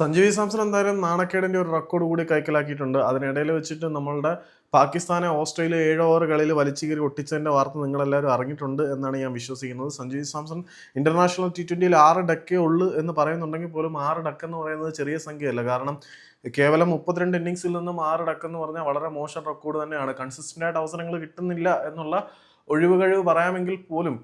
സഞ്ജു സാംസൺ എന്തായാലും നാണക്കേടിന്റെ ഒരു റെക്കോർഡ് കൂടി കൈക്കലാക്കിയിട്ടുണ്ട്. അതിനിടയിൽ വെച്ചിട്ട് നമ്മളുടെ പാകിസ്ഥാനെ ഓസ്ട്രേലിയ ഏഴ് ഓവർ കളിയിൽ വലിച്ചു കയറി ഒട്ടിച്ചതിന്റെ വാർത്ത നിങ്ങളെല്ലാവരും അറിഞ്ഞിട്ടുണ്ട് എന്നാണ് ഞാൻ വിശ്വസിക്കുന്നത്. സഞ്ജു സാംസൺ ഇന്റർനാഷണൽ ടി ട്വന്റിയിൽ ആറ് ഡക്കേ ഉള്ളൂ എന്ന് പറയുന്നുണ്ടെങ്കിൽ പോലും ആറ് ഡക്ക് എന്ന് പറയുന്നത് ചെറിയ സംഖ്യയല്ല. കാരണം കേവലം മുപ്പത്തിരണ്ട് ഇന്നിങ്സിൽ നിന്നും ആറ് ഡക്ക് എന്ന് പറഞ്ഞാൽ വളരെ മോശം റെക്കോർഡ് തന്നെയാണ്. കൺസിസ്റ്റന്റ് ആയിട്ട് അവസരങ്ങൾ കിട്ടുന്നില്ല എന്നുള്ള ഒഴിവ് കഴിവ് പറയാമെങ്കിൽ പോലും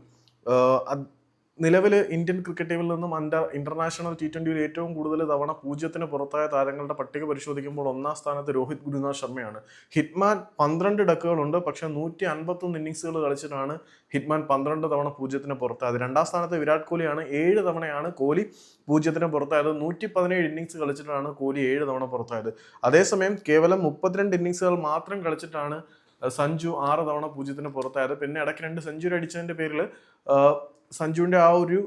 നിലവിൽ ഇന്ത്യൻ ക്രിക്കറ്റ് ടീമിൽ നിന്നും അണ്ടർ ഇന്റർനാഷണൽ ടി ട്വന്റിയിൽ ഏറ്റവും കൂടുതൽ തവണ പൂജ്യത്തിന് പുറത്തായ താരങ്ങളുടെ പട്ടിക പരിശോധിക്കുമ്പോൾ ഒന്നാം സ്ഥാനത്ത് രോഹിത് ഗുരുനാഥ് ശർമ്മയാണ്. ഹിറ്റ്മാൻ പന്ത്രണ്ട് ഡക്കുകളുണ്ട് പക്ഷേ നൂറ്റി അൻപത്തൊന്ന് ഇന്നിങ്സുകൾ കളിച്ചിട്ടാണ് ഹിറ്റ്മാൻ പന്ത്രണ്ട് തവണ പൂജ്യത്തിന് പുറത്തായത്. രണ്ടാം സ്ഥാനത്ത് വിരാട് കോഹ്ലിയാണ് ഏഴ് തവണയാണ് കോഹ്ലി പൂജ്യത്തിന് പുറത്തായത്. നൂറ്റി പതിനേഴ് ഇന്നിങ്സ് കളിച്ചിട്ടാണ് കോഹ്ലി ഏഴ് തവണ പുറത്തായത്. അതേസമയം കേവലം മുപ്പത്തിരണ്ട് ഇന്നിങ്സുകൾ മാത്രം കളിച്ചിട്ടാണ് സഞ്ജു ആറ് തവണ പൂജ്യത്തിന് പുറത്തായത്. പിന്നെ ഇടയ്ക്ക് രണ്ട് സെഞ്ചുറി അടിച്ചതിന്റെ പേരിൽ സഞ്ജുവിന്റെ ആ ഒരു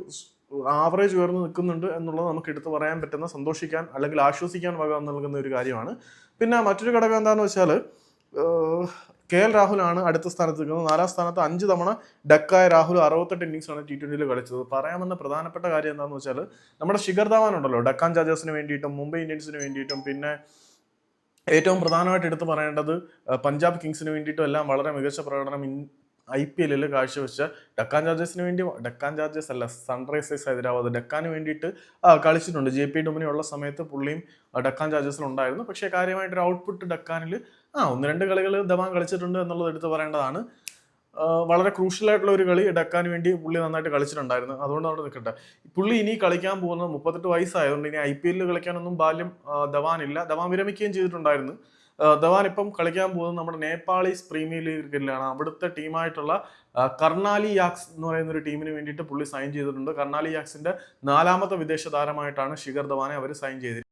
ആവറേജ് ഉയർന്നു നിൽക്കുന്നുണ്ട് എന്നുള്ളത് നമുക്ക് എടുത്തു പറയാൻ പറ്റുന്ന സന്തോഷിക്കാൻ അല്ലെങ്കിൽ ആശ്വസിക്കാൻ വക നൽകുന്ന ഒരു കാര്യമാണ്. പിന്നെ മറ്റൊരു ഘടകം എന്താണെന്ന് വെച്ചാൽ കെ എൽ രാഹുലാണ് അടുത്ത സ്ഥാനത്ത് നിൽക്കുന്നത്. നാലാം സ്ഥാനത്ത് അഞ്ച് തവണ ഡക്കായ രാഹുൽ അറുപത്തെട്ട് ഇന്നിങ്സാണ് ടി ട്വന്റിയിൽ കളിച്ചത്. പറയാമെന്ന പ്രധാനപ്പെട്ട കാര്യം എന്താണെന്ന് വെച്ചാൽ നമ്മുടെ ശിഖർ ധവാൻ ഉണ്ടല്ലോ ഡക്കാൻ ചാർജേഴ്സിന് വേണ്ടിയിട്ടും മുംബൈ ഇന്ത്യൻസിന് വേണ്ടിയിട്ടും പിന്നെ ഏറ്റവും പ്രധാനമായിട്ട് എടുത്തു പറയേണ്ടത് പഞ്ചാബ് കിങ്സിന് വേണ്ടിയിട്ടും എല്ലാം വളരെ മികച്ച പ്രകടനം ഐ പി എല്ലിൽ കാഴ്ചവെച്ച ഡക്കാൻ ചാർജേഴ്സിന് വേണ്ടി ഡക്കാൻ ചാർജേഴ്സ് അല്ല സൺറൈസേഴ്സ് ഹൈദരാബാദ്. ഡക്കാന് വേണ്ടിയിട്ട് കളിച്ചിട്ടുണ്ട്. ജെ പി ഡൊമിനി ഉള്ള സമയത്ത് പുള്ളിയും ഡക്കാൻ ചാർജേഴ്സിൽ ഉണ്ടായിരുന്നു. പക്ഷേ കാര്യമായിട്ടൊരു ഔട്ട്പുട്ട് ഡക്കാനിൽ ആ ഒന്ന് രണ്ട് കളികൾ ദമാൻ കളിച്ചിട്ടുണ്ട് എന്നുള്ളത് എടുത്തു പറയേണ്ടതാണ്. വളരെ ക്രൂഷ്യൽ ആയിട്ടുള്ള ഒരു കളി എടുക്കാൻ വേണ്ടി പുള്ളി നന്നായിട്ട് കളിച്ചിട്ടുണ്ടായിരുന്നു. അതുകൊണ്ട് അവിടെ നിൽക്കട്ടെ. പുള്ളി ഇനി കളിക്കാൻ പോകുന്നത് മുപ്പത്തെട്ട് വയസ്സായതുകൊണ്ട് ഇനി ഐ പി എല്ലിൽ കളിക്കാനൊന്നും ബാല്യം ധവാനില്ല ധവാൻ വിരമിക്കുകയും ചെയ്തിട്ടുണ്ടായിരുന്നു. ധവാൻ ഇപ്പം കളിക്കാൻ പോകുന്നത് നമ്മുടെ നേപ്പാളീസ് പ്രീമിയർ ലീഗിലാണ് അവിടുത്തെ ടീമായിട്ടുള്ള കർണാലി യാക്സ് എന്ന് പറയുന്ന ഒരു ടീമിന് വേണ്ടിയിട്ട് പുള്ളി സൈൻ ചെയ്തിട്ടുണ്ട്. കർണാലി യാക്സിന്റെ നാലാമത്തെ വിദേശ താരമായിട്ടാണ് ശിഖർ ധവാനെ അവർ സൈൻ ചെയ്തിരിക്കുന്നത്.